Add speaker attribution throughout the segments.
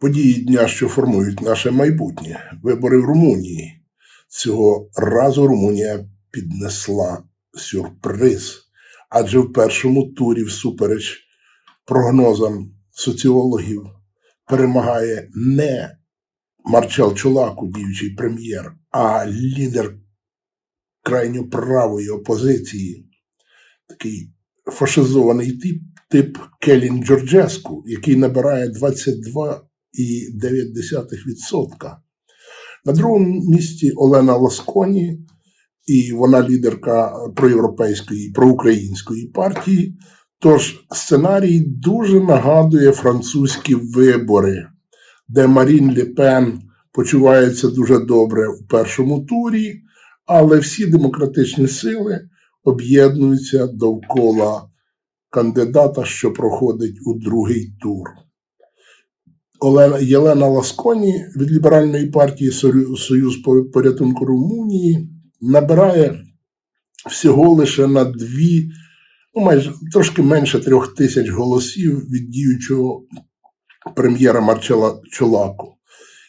Speaker 1: Події дня, що формують наше майбутнє, вибори в Румунії. Цього разу Румунія піднесла сюрприз, адже в першому турі, всупереч прогнозам соціологів, перемагає не Марчал Чулаку, діючий прем'єр, а лідер крайньо правої опозиції, такий фашизований тип, тип Келін Джорджеску, який набирає 22,9%. На другому місці Олена Ласконі, і вона лідерка проєвропейської, проукраїнської партії. Тож сценарій дуже нагадує французькі вибори, де Марін Ле Пен почувається дуже добре у першому турі, але всі демократичні сили об'єднуються довкола кандидата, що проходить у другий тур. Олена Єлена Ласконі від ліберальної партії Союз порятунку Румунії набирає всього лише на дві, ну майже трошки менше трьох тисяч голосів від діючого прем'єра Марчела Чолаку.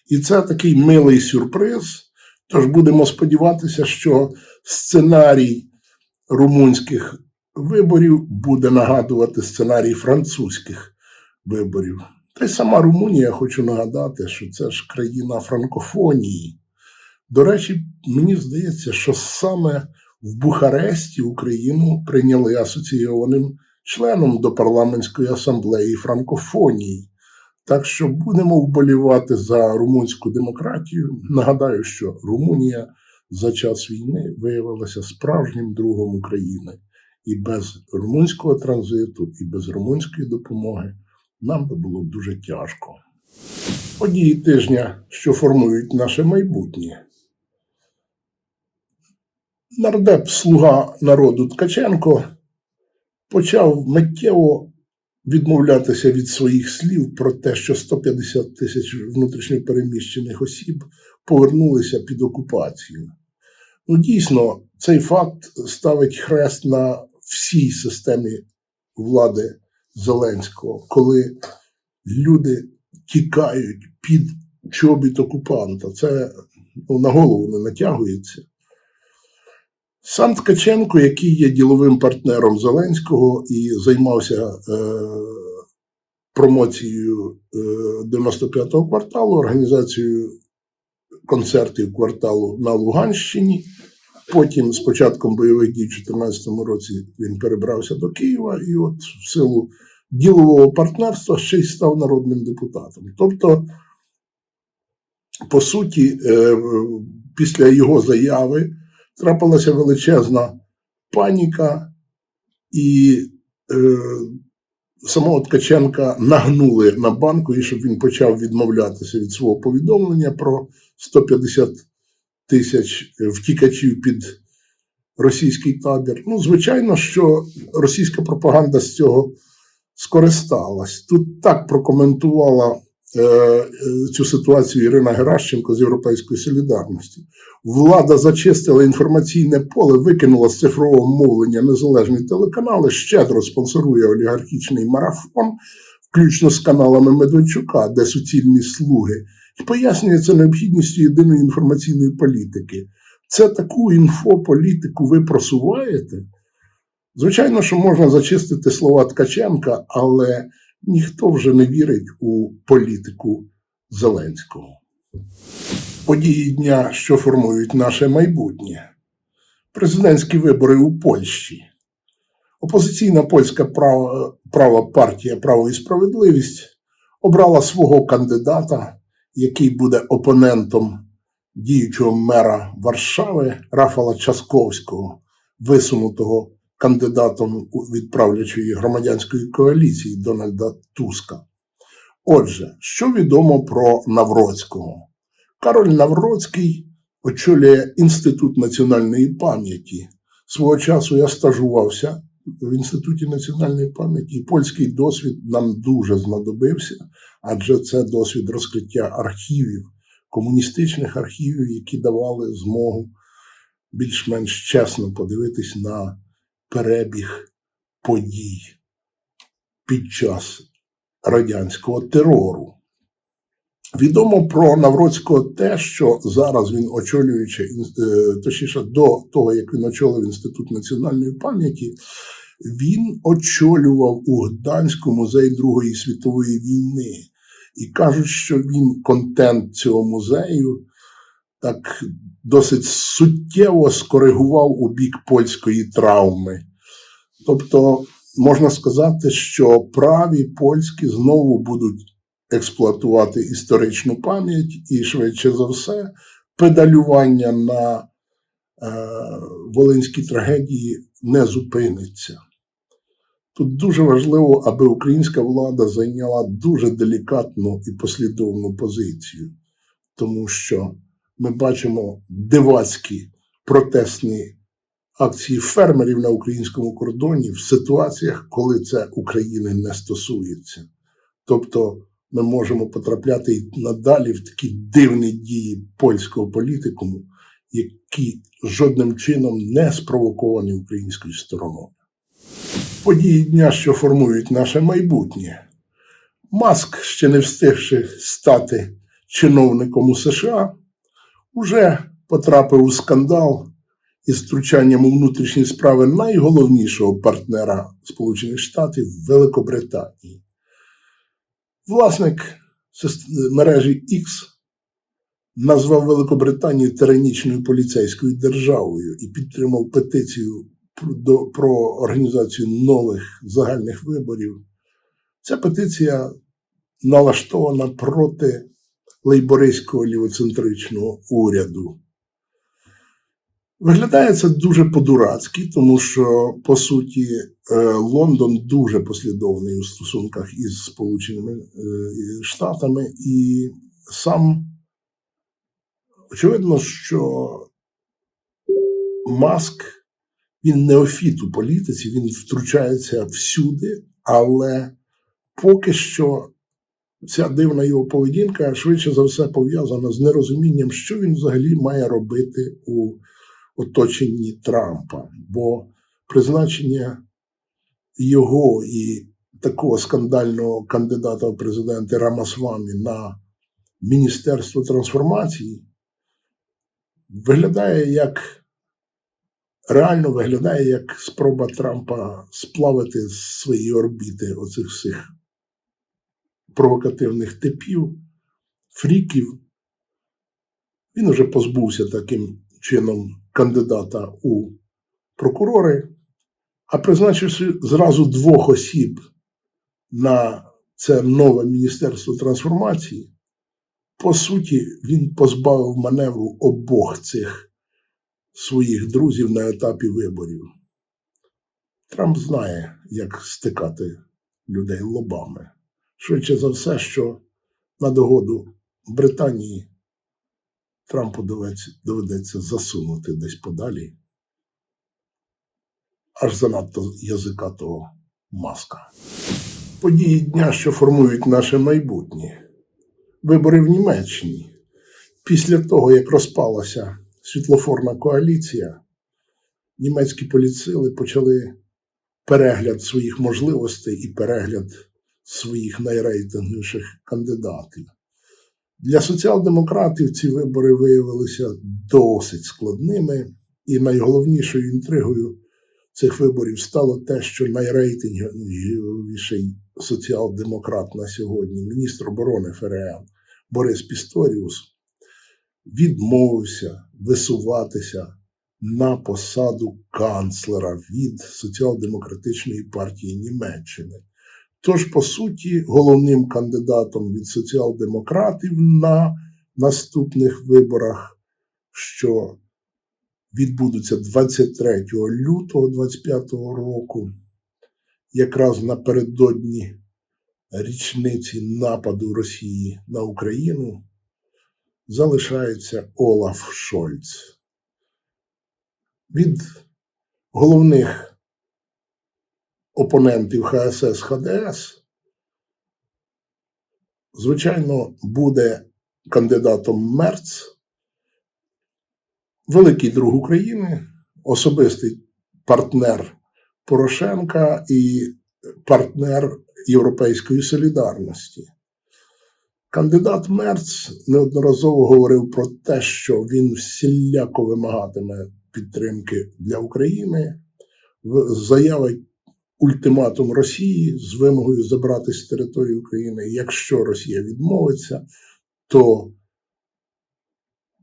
Speaker 1: І це такий милий сюрприз. Тож будемо сподіватися, що сценарій румунських виборів буде нагадувати сценарій французьких виборів. Та й сама Румунія, хочу нагадати, що це ж країна франкофонії. До речі, мені здається, що саме в Бухаресті Україну прийняли асоційованим членом до парламентської асамблеї франкофонії. Так що будемо вболівати за румунську демократію. Нагадаю, що Румунія за час війни виявилася справжнім другом України. І без румунського транзиту, і без румунської допомоги нам би було дуже тяжко. Події тижня, що формують наше майбутнє. Нардеп слуга народу Ткаченко почав миттєво відмовлятися від своїх слів про те, що 150 тисяч внутрішньопереміщених осіб повернулися під окупацію. Ну, дійсно, цей факт ставить хрест на всій системі влади Зеленського, коли люди тікають під чобіт окупанта. Це ну, на голову не натягується. Сам Ткаченко, який є діловим партнером Зеленського і займався е, промоцією е, 95-го кварталу, організацією концертів кварталу на Луганщині. Потім, з початком бойових дій у 2014 році, він перебрався до Києва і, от в силу ділового партнерства, ще й став народним депутатом. Тобто, по суті, е, після його заяви трапилася величезна паніка, і е, самого Ткаченка нагнули на банку, і щоб він почав відмовлятися від свого повідомлення про 150 тисяч втікачів під російський табір. Ну, звичайно, що російська пропаганда з цього скористалась. Тут так прокоментувала е, е, цю ситуацію Ірина Геращенко з Європейської солідарності. Влада зачистила інформаційне поле, викинула з цифрового мовлення незалежні телеканали, щедро спонсорує олігархічний марафон, включно з каналами Медведчука, де суцільні слуги, і пояснює це необхідністю єдиної інформаційної політики. Це таку інфополітику ви просуваєте? Звичайно, що можна зачистити слова Ткаченка, але ніхто вже не вірить у політику Зеленського. Події дня, що формують наше майбутнє. Президентські вибори у Польщі. Опозиційна польська права, права партія Право і справедливість обрала свого кандидата, який буде опонентом діючого мера Варшави Рафала Часковського, висунутого кандидатом у- від правлячої громадянської коаліції Дональда Туска. Отже, що відомо про Навроцького? Кароль Навроцький очолює Інститут національної пам'яті. Свого часу я стажувався в Інституті національної пам'яті, і польський досвід нам дуже знадобився, адже це досвід розкриття архівів, комуністичних архівів, які давали змогу більш-менш чесно подивитись на перебіг подій під час радянського терору. Відомо про Навроцького те, що зараз він очолюючи, е, точніше, до того, як він очолив Інститут національної пам'яті, він очолював у Гданську музей Другої світової війни. І кажуть, що він контент цього музею так досить суттєво скоригував у бік польської травми. Тобто, можна сказати, що праві польські знову будуть експлуатувати історичну пам'ять і, швидше за все, педалювання на е, волинській трагедії не зупиниться. Тут дуже важливо, аби українська влада зайняла дуже делікатну і послідовну позицію, тому що ми бачимо дивацькі протестні акції фермерів на українському кордоні в ситуаціях, коли це України не стосується. Тобто ми можемо потрапляти і надалі в такі дивні дії польського політикуму, які жодним чином не спровоковані українською стороною. Події дня, що формують наше майбутнє. Маск, ще не встигши стати чиновником у США, уже потрапив у скандал із втручанням у внутрішні справи найголовнішого партнера Сполучених Штатів Великобританії. Власник мережі X назвав Великобританію тиранічною поліцейською державою і підтримав петицію про організацію нових загальних виборів. Ця петиція налаштована проти лейбористського лівоцентричного уряду. Виглядає це дуже по-дурацьки, тому що, по суті, е, Лондон дуже послідовний у стосунках із Сполученими е, Штатами, і сам очевидно, що Маск він неофіт у політиці, він втручається всюди, але поки що ця дивна його поведінка швидше за все пов'язана з нерозумінням, що він взагалі має робити у оточенні Трампа. Бо призначення його і такого скандального кандидата в президенти Рамасвамі на Міністерство трансформації виглядає як реально виглядає як спроба Трампа сплавити з своєї орбіти оцих всіх провокативних типів, фріків. Він уже позбувся таким чином кандидата у прокурори, а призначивши зразу двох осіб на це нове Міністерство трансформації, по суті, він позбавив маневру обох цих своїх друзів на етапі виборів. Трамп знає, як стикати людей лобами. Швидше за все, що на догоду Британії Трампу доведеться, засунути десь подалі, аж занадто язикатого маска. Події дня, що формують наше майбутнє. Вибори в Німеччині. Після того, як розпалася світлофорна коаліція, німецькі поліцили почали перегляд своїх можливостей і перегляд своїх найрейтинговіших кандидатів. Для соціал-демократів ці вибори виявилися досить складними, і найголовнішою інтригою цих виборів стало те, що найрейтинговіший соціал-демократ на сьогодні, міністр оборони ФРН Борис Пісторіус, відмовився висуватися на посаду канцлера від соціал-демократичної партії Німеччини. Тож, по суті, головним кандидатом від соціал-демократів на наступних виборах, що відбудуться 23 лютого 2025 року, якраз напередодні річниці нападу Росії на Україну, залишається Олаф Шольц. Від головних опонентів ХСС ХДС, звичайно, буде кандидатом Мерц, великий друг України, особистий партнер Порошенка і партнер Європейської солідарності. Кандидат Мерц неодноразово говорив про те, що він всіляко вимагатиме підтримки для України, в- заявить ультиматум Росії з вимогою забрати з території України. Якщо Росія відмовиться, то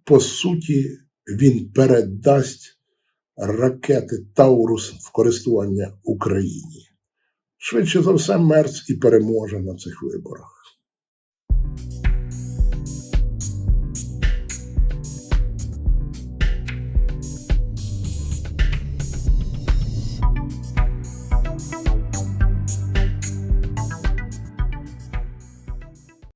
Speaker 1: по суті він передасть ракети Таурус в користування Україні. Швидше за все, Мерц і переможе на цих виборах.